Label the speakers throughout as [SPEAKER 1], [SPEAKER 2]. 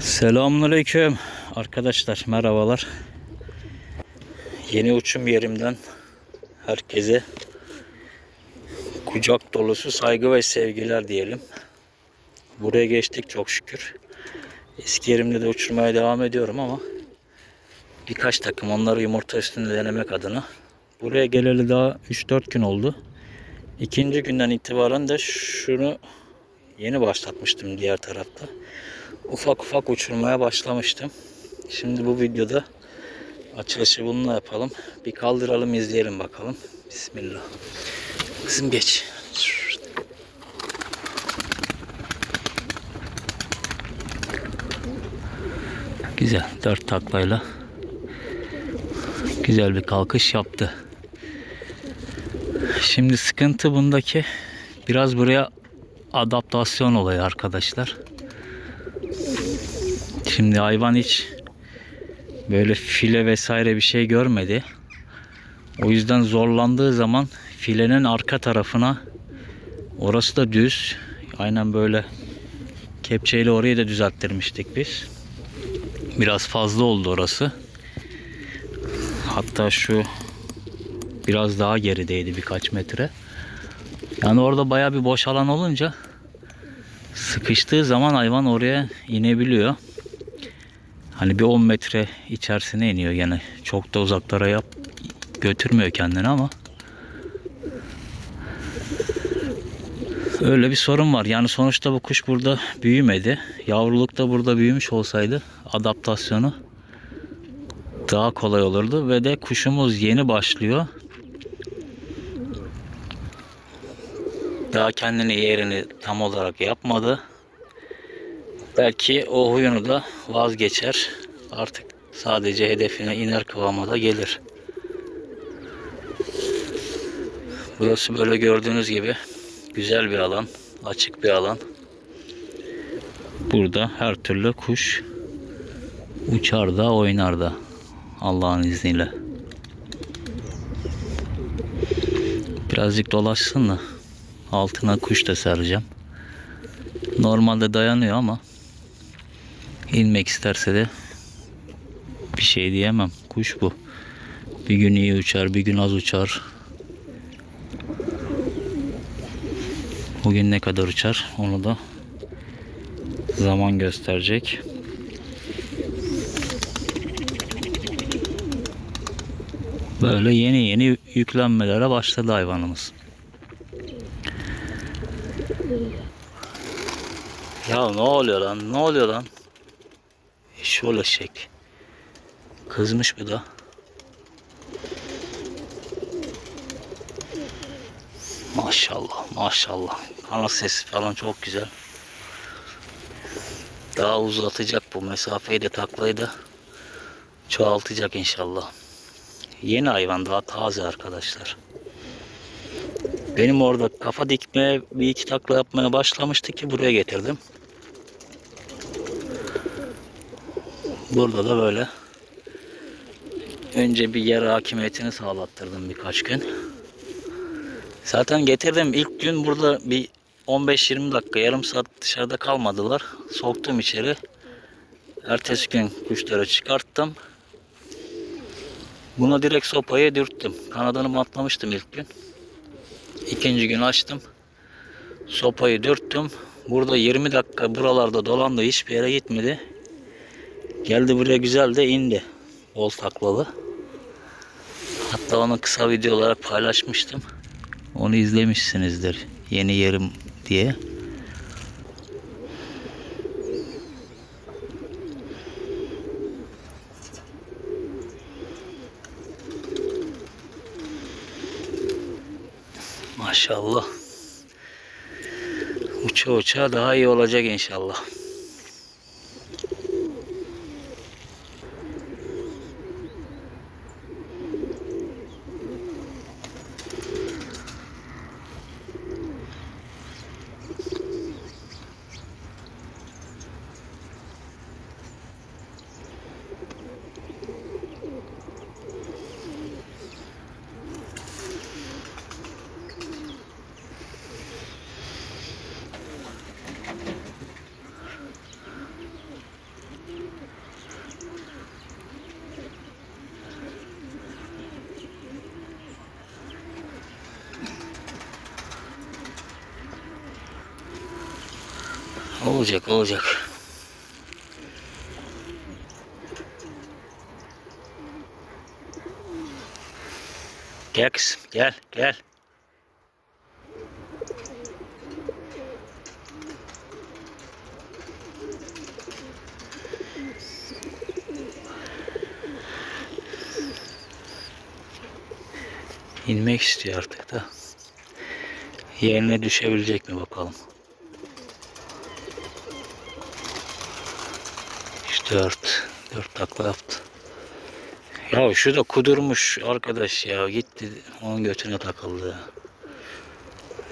[SPEAKER 1] Selamünaleyküm arkadaşlar merhabalar. Yeni uçum yerimden herkese kucak dolusu saygı ve sevgiler diyelim. Buraya geçtik çok şükür. Eski yerimde de uçurmaya devam ediyorum ama birkaç takım onları yumurta üstünde denemek adına. Buraya geleli daha 3-4 gün oldu. İkinci günden itibaren de şunu yeni başlatmıştım diğer tarafta ufak ufak uçurmaya başlamıştım. Şimdi bu videoda açılışı bununla yapalım. Bir kaldıralım izleyelim bakalım. Bismillah. Kızım geç. Güzel. Dört taklayla güzel bir kalkış yaptı. Şimdi sıkıntı bundaki biraz buraya adaptasyon olayı arkadaşlar. Şimdi hayvan hiç böyle file vesaire bir şey görmedi. O yüzden zorlandığı zaman filenin arka tarafına orası da düz. Aynen böyle kepçeyle orayı da düzelttirmiştik biz. Biraz fazla oldu orası. Hatta şu biraz daha gerideydi birkaç metre. Yani orada baya bir boş alan olunca sıkıştığı zaman hayvan oraya inebiliyor. Hani bir 10 metre içerisine iniyor yani çok da uzaklara yap götürmüyor kendini ama öyle bir sorun var. Yani sonuçta bu kuş burada büyümedi. Yavruluk da burada büyümüş olsaydı adaptasyonu daha kolay olurdu ve de kuşumuz yeni başlıyor. Daha kendini yerini tam olarak yapmadı. Belki o huyunu da vazgeçer. Artık sadece hedefine iner kıvama da gelir. Burası böyle gördüğünüz gibi güzel bir alan, açık bir alan. Burada her türlü kuş uçar da oynar da Allah'ın izniyle. Birazcık dolaşsın da altına kuş da sereceğim. Normalde dayanıyor ama inmek isterse de bir şey diyemem. Kuş bu. Bir gün iyi uçar, bir gün az uçar. Bugün ne kadar uçar onu da zaman gösterecek. Böyle yeni yeni yüklenmelere başladı hayvanımız. Ya ne oluyor lan? Ne oluyor lan? Şöyle şek. Kızmış bu da. Maşallah maşallah. Kanat sesi falan çok güzel. Daha uzatacak bu mesafeyi de taklayı da çoğaltacak inşallah. Yeni hayvan daha taze arkadaşlar. Benim orada kafa dikmeye bir iki takla yapmaya başlamıştı ki buraya getirdim. Burada da böyle önce bir yer hakimiyetini sağlattırdım birkaç gün. Zaten getirdim ilk gün burada bir 15-20 dakika yarım saat dışarıda kalmadılar. Soktum içeri. Ertesi gün kuşları çıkarttım. Buna direkt sopayı dürttüm. Kanadını bantlamıştım ilk gün. İkinci gün açtım. Sopayı dürttüm. Burada 20 dakika buralarda dolandı. Hiçbir yere gitmedi. Geldi buraya güzel de indi. Bol taklalı. Hatta onu kısa video olarak paylaşmıştım. Onu izlemişsinizdir. Yeni yerim diye. Maşallah. Uça uça daha iyi olacak inşallah. Olacak olacak. Gel kızım gel gel. İnmek istiyor artık da. Yerine düşebilecek mi bakalım. Dört. Dört takla yaptı. Ya şu da kudurmuş arkadaş ya. Gitti onun götüne takıldı.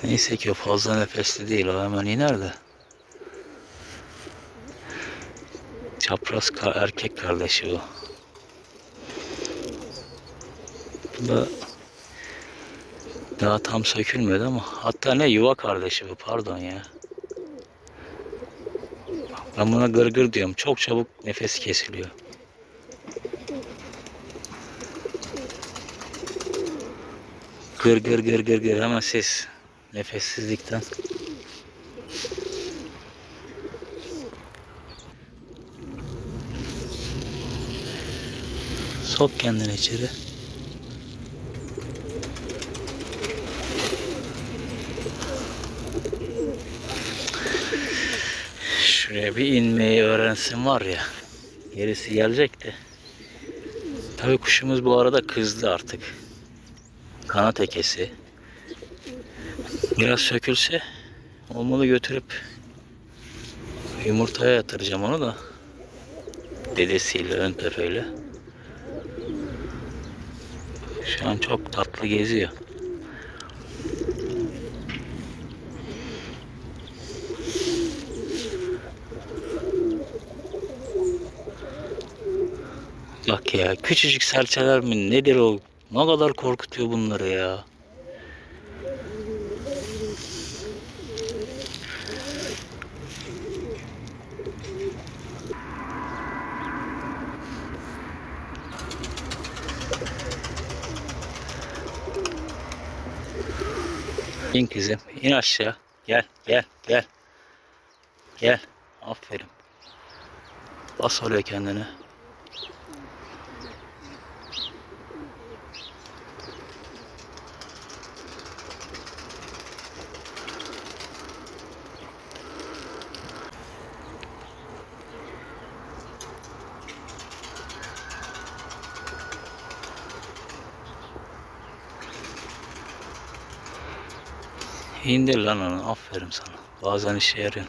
[SPEAKER 1] Neyse ki o fazla nefesli değil. O hemen iner de. Çapraz erkek kardeşi bu. Bu da daha tam sökülmedi ama hatta ne yuva kardeşi bu pardon ya. Ben buna gırgır diyorum. Çok çabuk nefes kesiliyor. Gır gır gır gır gır hemen ses nefessizlikten. Sok kendini içeri. Şuraya bir inmeyi öğrensin var ya. Gerisi gelecek de. Tabii kuşumuz bu arada kızdı artık. Kanat ekesi. Biraz sökülse olmalı götürüp yumurtaya yatıracağım onu da. Dedesiyle ön tefeyle. Şu an çok tatlı geziyor. Bak ya küçücük serçeler mi nedir o? Ne kadar korkutuyor bunları ya. İn kızım, in aşağı. Gel, gel, gel. Gel. Aferin. Bas oraya kendine. İndir lan onu. Aferin sana. Bazen işe yarıyor.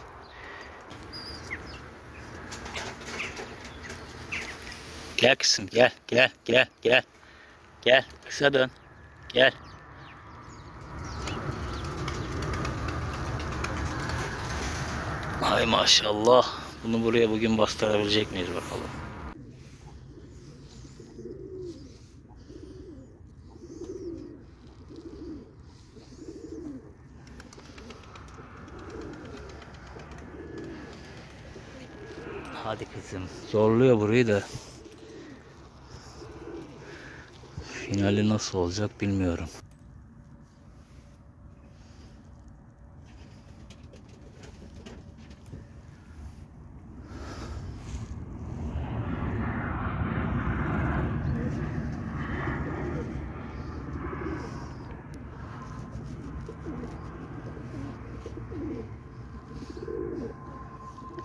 [SPEAKER 1] Gel kızım gel gel gel gel. Gel kısa dön. Gel. Ay maşallah. Bunu buraya bugün bastırabilecek miyiz bakalım. Kızım. Zorluyor burayı da. Finali nasıl olacak bilmiyorum.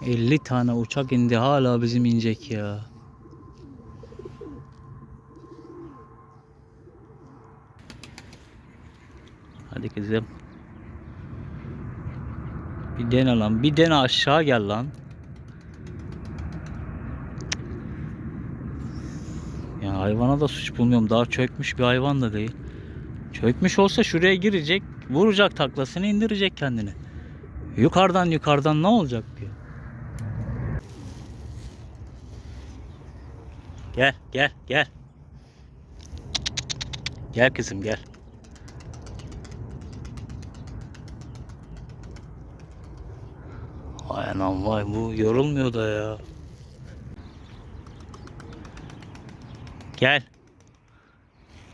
[SPEAKER 1] ...50 tane uçak indi hala bizim inecek ya. Hadi kızım. Bir dene lan. Bir dene aşağı gel lan. Ya hayvana da suç bulmuyorum. Daha çökmüş bir hayvan da değil. Çökmüş olsa şuraya girecek, vuracak taklasını indirecek kendini. Yukarıdan yukarıdan ne olacak diyor. Gel, gel, gel. Gel kızım gel. Vay anam vay bu yorulmuyor da ya. Gel.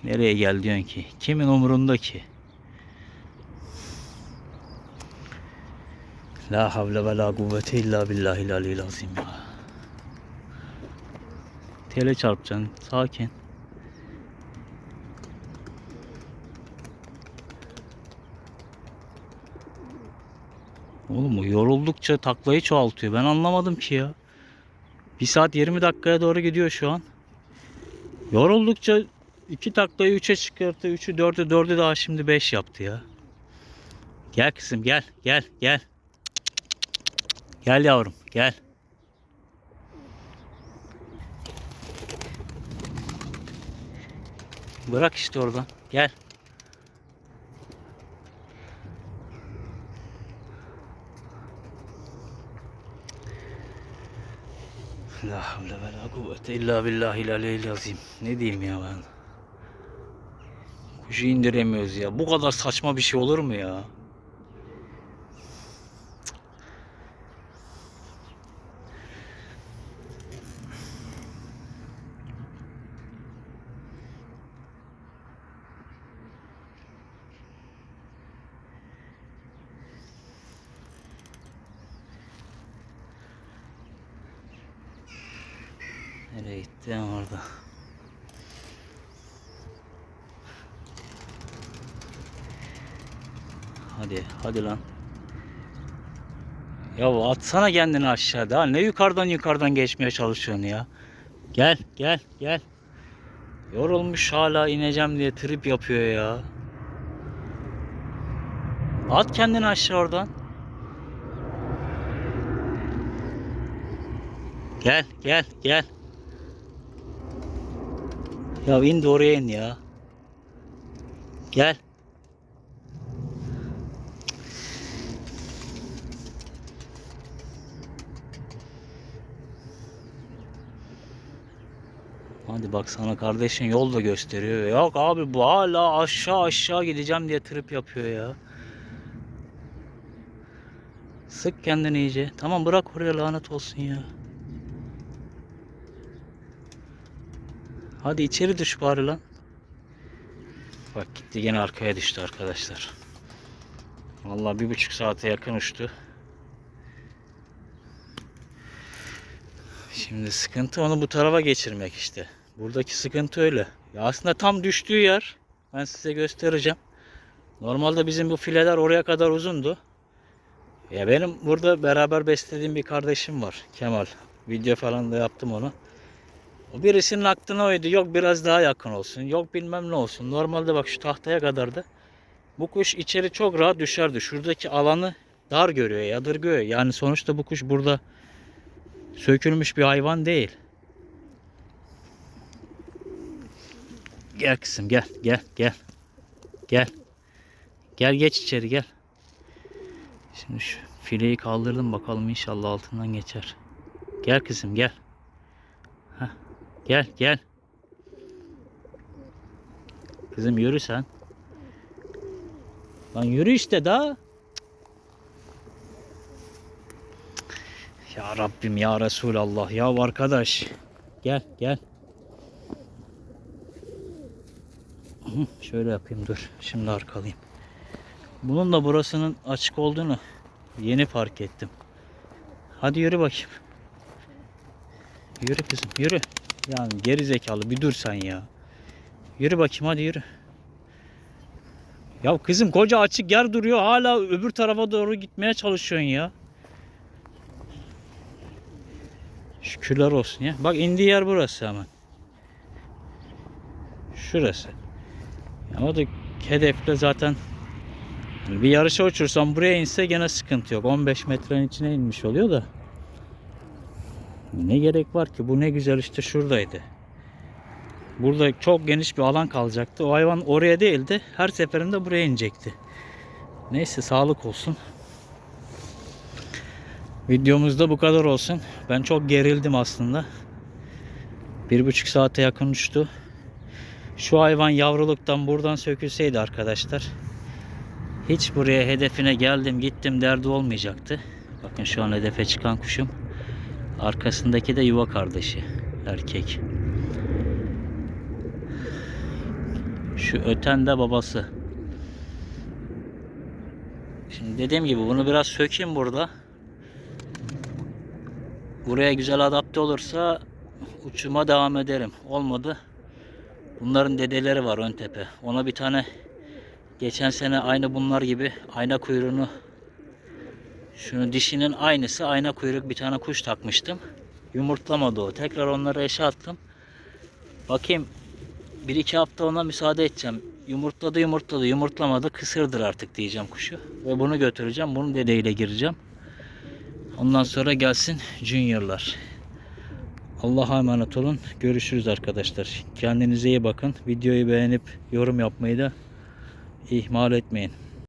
[SPEAKER 1] Nereye gel diyorsun ki? Kimin umurunda ki? La havle ve la kuvvete illa billahil aliyyil azim ya. Tele çarpacaksın. Sakin. Oğlum o yoruldukça taklayı çoğaltıyor. Ben anlamadım ki ya. 1 saat 20 dakikaya doğru gidiyor şu an. Yoruldukça 2 taklayı 3'e çıkarttı. 3'ü 4'ü 4'ü daha şimdi 5 yaptı ya. Gel kızım gel gel gel. Gel yavrum gel. Bırak işte oradan. Gel. La havle ve la kuvvete illa billahil aliyyil azim. Ne diyeyim ya ben? Kuşu indiremiyoruz ya. Bu kadar saçma bir şey olur mu ya? Nereye gitti orada? Hadi, hadi lan. Ya atsana kendini aşağıda. Ne yukarıdan yukarıdan geçmeye çalışıyorsun ya? Gel, gel, gel. Yorulmuş hala ineceğim diye trip yapıyor ya. At kendini aşağı oradan. Gel, gel, gel. Ya in de in ya. Gel. Hadi bak sana kardeşin yol da gösteriyor. Yok abi bu hala aşağı aşağı gideceğim diye trip yapıyor ya. Sık kendini iyice. Tamam bırak oraya lanet olsun ya. Hadi içeri düş bari lan. Bak gitti gene arkaya düştü arkadaşlar. Vallahi bir buçuk saate yakın uçtu. Şimdi sıkıntı onu bu tarafa geçirmek işte. Buradaki sıkıntı öyle. Ya aslında tam düştüğü yer. Ben size göstereceğim. Normalde bizim bu fileler oraya kadar uzundu. Ya benim burada beraber beslediğim bir kardeşim var. Kemal. Video falan da yaptım onu. Birisinin aklına oydu. Yok biraz daha yakın olsun. Yok bilmem ne olsun. Normalde bak şu tahtaya kadardı. Bu kuş içeri çok rahat düşerdi. Şuradaki alanı dar görüyor, yadırgıyor. Yani sonuçta bu kuş burada sökülmüş bir hayvan değil. Gel kızım gel gel gel. Gel. Gel geç içeri gel. Şimdi şu fileyi kaldırdım bakalım inşallah altından geçer. Gel kızım gel. Gel gel. Kızım yürü sen. Lan yürü işte daha. Ya Rabbim ya Resulallah ya arkadaş. Gel gel. Şöyle yapayım dur. Şimdi arkalayayım. Bunun da burasının açık olduğunu yeni fark ettim. Hadi yürü bakayım. Yürü kızım yürü. Yani geri zekalı bir dur sen ya. Yürü bakayım hadi yürü. Ya kızım koca açık yer duruyor hala öbür tarafa doğru gitmeye çalışıyorsun ya. Şükürler olsun ya. Bak indiği yer burası hemen. Şurası. O da hedefle zaten bir yarışa uçursam buraya inse gene sıkıntı yok. 15 metrenin içine inmiş oluyor da. Ne gerek var ki? Bu ne güzel işte şuradaydı. Burada çok geniş bir alan kalacaktı. O hayvan oraya değildi. Her seferinde buraya inecekti. Neyse sağlık olsun. Videomuzda bu kadar olsun. Ben çok gerildim aslında. Bir buçuk saate yakın uçtu. Şu hayvan yavruluktan buradan sökülseydi arkadaşlar. Hiç buraya hedefine geldim gittim derdi olmayacaktı. Bakın şu an hedefe çıkan kuşum. Arkasındaki de yuva kardeşi. Erkek. Şu öten de babası. Şimdi dediğim gibi bunu biraz sökeyim burada. Buraya güzel adapte olursa uçuma devam ederim. Olmadı. Bunların dedeleri var ön tepe. Ona bir tane geçen sene aynı bunlar gibi ayna kuyruğunu şunu dişinin aynısı ayna kuyruk bir tane kuş takmıştım. Yumurtlamadı o. Tekrar onları eşe attım. Bakayım bir iki hafta ona müsaade edeceğim. Yumurtladı yumurtladı yumurtlamadı kısırdır artık diyeceğim kuşu. Ve bunu götüreceğim. Bunun dedeyle gireceğim. Ondan sonra gelsin Junior'lar. Allah'a emanet olun. Görüşürüz arkadaşlar. Kendinize iyi bakın. Videoyu beğenip yorum yapmayı da ihmal etmeyin.